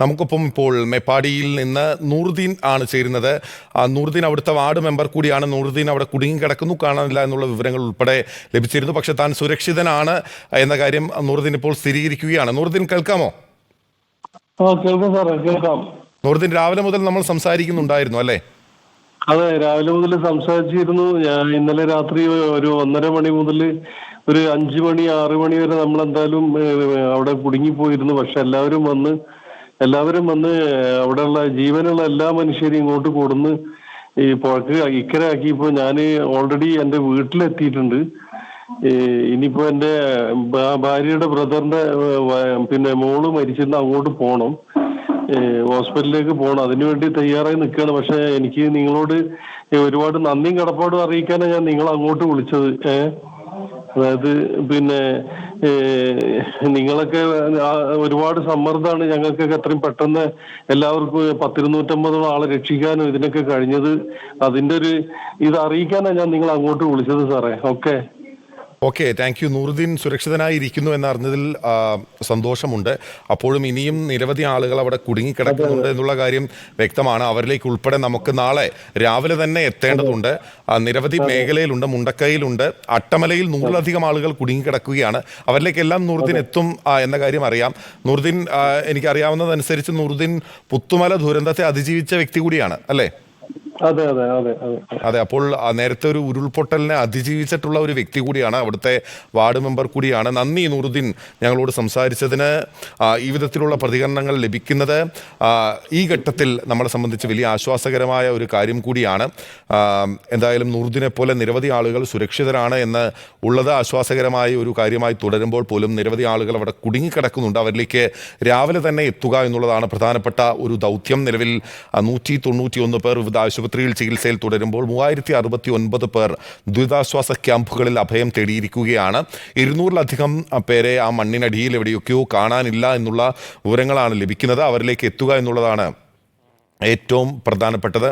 നമുക്കൊപ്പം ഇപ്പോൾ മേപ്പാടിയിൽ നിന്ന് നൂറുദ്ദീൻ ആണ് ചേരുന്നത്. ആ, നൂറുദ്ദീൻ അവിടുത്തെ വാർഡ് മെമ്പർ കൂടിയാണ്. നൂറുദ്ദീൻ അവിടെ കുടുങ്ങി കിടക്കുന്നു. കാണാനില്ല എന്നുള്ള വിവരങ്ങൾ ഉൾപ്പെടെ ലഭിച്ചിരുന്നു. പക്ഷേ താൻ സുരക്ഷിതനാണ് എന്ന കാര്യം നൂറുദ്ദീൻ ഇപ്പോൾ സ്ഥിരീകരിക്കുകയാണ്. നൂറുദ്ദീൻ കേൾക്കാമോ? കേൾക്കാം സാറേ കേൾക്കാം. നൂറുദ്ദീൻ രാവിലെ മുതൽ നമ്മൾ സംസാരിക്കുന്നുണ്ടായിരുന്നു അല്ലേ? അതെ രാവിലെ മുതൽ സംസാരിച്ചിരുന്നു. ഞാൻ ഇന്നലെ രാത്രി ഒരു ഒന്നര മണി മുതൽ ഒരു അഞ്ചു മണി ആറു മണി വരെ നമ്മൾ എന്തായാലും അവിടെ കുടുങ്ങിപ്പോയിരുന്നു. പക്ഷെ എല്ലാവരും വന്ന് എല്ലാവരും വന്ന് അവിടെയുള്ള ജീവനുള്ള എല്ലാ മനുഷ്യരെയും ഇങ്ങോട്ട് കൊടുന്ന് ഈ പുഴക്ക് ഇക്കരയാക്കി ആക്കിയപ്പോ ഞാൻ ഓൾറെഡി എന്റെ വീട്ടിലെത്തിയിട്ടുണ്ട്. ഇനിയിപ്പോ എന്റെ ഭാര്യയുടെ ബ്രദറിന്റെ പിന്നെ മോൾ മരിച്ചിരുന്ന അങ്ങോട്ട് ഏഹ് ഹോസ്പിറ്റലിലേക്ക് പോകണം അതിനുവേണ്ടി തയ്യാറായി നിൽക്കുകയാണ്. പക്ഷെ എനിക്ക് നിങ്ങളോട് ഒരുപാട് നന്ദിയും കടപ്പാടും അറിയിക്കാനാണ് ഞാൻ നിങ്ങളെ അങ്ങോട്ട് വിളിച്ചത്. ഏഹ് അതായത് പിന്നെ നിങ്ങളൊക്കെ ഒരുപാട് സമ്മർദ്ദമാണ് ഞങ്ങൾക്കൊക്കെ എത്രയും പെട്ടെന്ന് എല്ലാവർക്കും പത്തിരുന്നൂറ്റമ്പതോളം ആളെ രക്ഷിക്കാനും ഇതിനൊക്കെ കഴിഞ്ഞത്. അതിന്റെ ഒരു ഇത് അറിയിക്കാനാണ് ഞാൻ നിങ്ങൾ അങ്ങോട്ട് വിളിച്ചത് സാറേ. Okay. Okay thank you Nooruddin സുരക്ഷിതനായിരിക്കുന്നു എന്നറിഞ്ഞതിൽ സന്തോഷമുണ്ട്. അപ്പോഴും ഇനിയും നിരവധി ആളുകൾ അവിടെ കുടുങ്ങിക്കിടക്കുന്നുണ്ട് എന്നുള്ള കാര്യം വ്യക്തമാണ്. അവരിലേക്ക് ഉൾപ്പെടെ നമുക്ക് നാളെ രാവിലെ തന്നെ എത്തേണ്ടതുണ്ട്. നിരവധി മേഖലയിലുണ്ട് മുണ്ടക്കയിലുണ്ട്. അട്ടമലയിൽ നൂറിലധികം ആളുകൾ കുടുങ്ങിക്കിടക്കുകയാണ്. അവരിലേക്കെല്ലാം നൂറുദ്ദീൻ എത്തും എന്ന കാര്യം അറിയാം. നൂറുദ്ദീൻ എനിക്കറിയാവുന്നതനുസരിച്ച് നൂറുദ്ദീൻ പുത്തുമല ദുരന്തത്തെ അതിജീവിച്ച വ്യക്തി കൂടിയാണ് അല്ലേ? അതെ അപ്പോൾ നേരത്തെ ഒരു ഉരുൾപൊട്ടലിനെ അതിജീവിച്ചിട്ടുള്ള ഒരു വ്യക്തി കൂടിയാണ് അവിടുത്തെ വാർഡ് മെമ്പർ കൂടിയാണ്. നന്ദി നൂറുദ്ദീൻ ഞങ്ങളോട് സംസാരിച്ചതിന് ഈ വിധത്തിലുള്ള പ്രതികരണങ്ങൾ ലഭിക്കുന്നത് ഈ ഘട്ടത്തിൽ നമ്മളെ സംബന്ധിച്ച് വലിയ ആശ്വാസകരമായ ഒരു കാര്യം കൂടിയാണ്. എന്തായാലും നൂറുദ്ദീനെ പോലെ നിരവധി ആളുകൾ സുരക്ഷിതരാണ് എന്ന് ഉള്ളത് ആശ്വാസകരമായ ഒരു കാര്യമായി തുടരുമ്പോൾ പോലും നിരവധി ആളുകൾ അവിടെ കുടുങ്ങിക്കിടക്കുന്നുണ്ട്. അവരിലേക്ക് രാവിലെ തന്നെ എത്തുക എന്നുള്ളതാണ് പ്രധാനപ്പെട്ട ഒരു ദൗത്യം. നിലവിൽ നൂറ്റി തൊണ്ണൂറ്റി ഒന്ന് പേർ വിവിധ ആശുപത്രിയിൽ ചികിത്സയിൽ തുടരുമ്പോൾ മൂവായിരത്തി അറുപത്തി ഒൻപത് പേർ ദുരിതാശ്വാസ ക്യാമ്പുകളിൽ അഭയം തേടിയിരിക്കുകയാണ്. ഇരുന്നൂറിലധികം പേരെ ആ മണ്ണിനടിയിൽ എവിടെയൊക്കെയോ കാണാനില്ല എന്നുള്ള വിവരങ്ങളാണ് ലഭിക്കുന്നത്. അവരിലേക്ക് എത്തുക എന്നുള്ളതാണ് ഏറ്റവും പ്രധാനപ്പെട്ടത്.